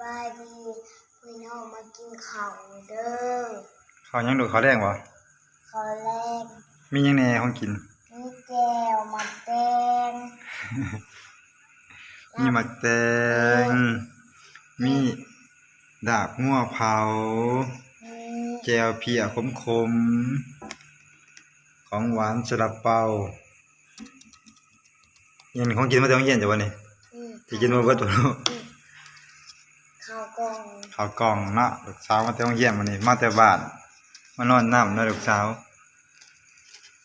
บายดีพี่น้องมากินข้าวเด้อข้าวยังดูข้าวแดงบ่ข้าวแรกมีหยังแหน่ของกิน มีแก้วมาแตงมีหมักแตงมีดาบงัวเผามีแจวเพียขมขมๆของหวานสลับเปายังของกินมาแต่ของเย็นจ้ะวันนี้อืมที่กินมาเบิดตัวลูก ข้าวกล่องข้าวกล่องเนาะลูกสาวมาแต่ของเย็นวันนี้ มาแต่บ้านมานอนน้ำเนาะลูกสาว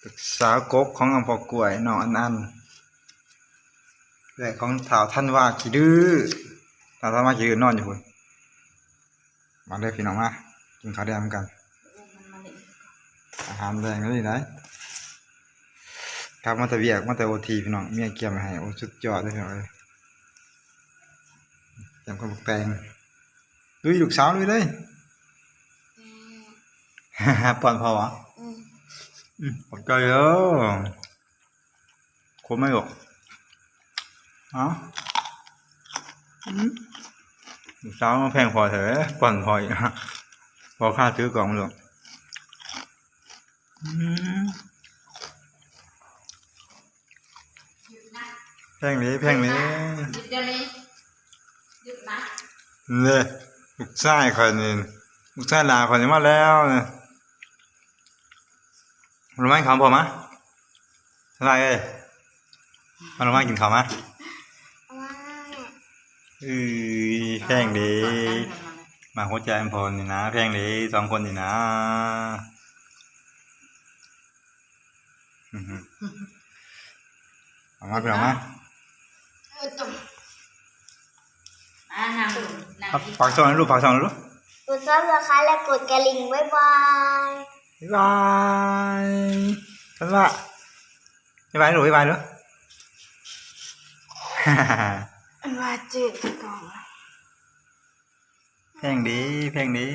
ลูกสาวกกของอำเภอกล้วยน้องอันอันและของถาวท่านว่าขี้ดื้อถาวท่านว่าขี้ดื้อนอนอยู่พุ่นมาเลยพี่น้องมากินข้าวแดงกัน อาหารแดงนี่ได้ครับมาแต่เวียกมาแต่โอทีพี่น้องเมียเกี่ยมาให้โอ้สุดยอดเลยพี่น้องเลยเกี่ยมกับบักแตง ลุยลูกสาวลุยเลยปอนพอวะอืมอืมขอบใจเด้อคมไม่หรอกอ๋ออืมลูกสาวมาแพงพอเถอะปอนพออีกนะพอค่าซื้อกล่องหรอกอืมแพงนี้แพงนี้หยุดเดี๋ย วนี้หยุดนะเนี่ยลูกชายคนนี้ลูกชายหลาคนนี้มาแล้วนี่ยรู้ไหมคำผมมะอะไรเอ้ยมาลงมากินข้าวมะอือแพงดี มาหัวใจอันพลนี่นะแพงดีสองคนนี่นะอือหือเอามาไปเอามาเออจบอ่านั่งลงนั่ง ครับกินฝากช่องนะลูกฝากช่องนะลูกกดซับสไครต์และกดกระลิ่งบ๊ายบายบ๊ายบายท่านว่าบ๊ายบายลูกบ๊ายบายลูกอันว่าจืดกล่องแพงดีแพงดี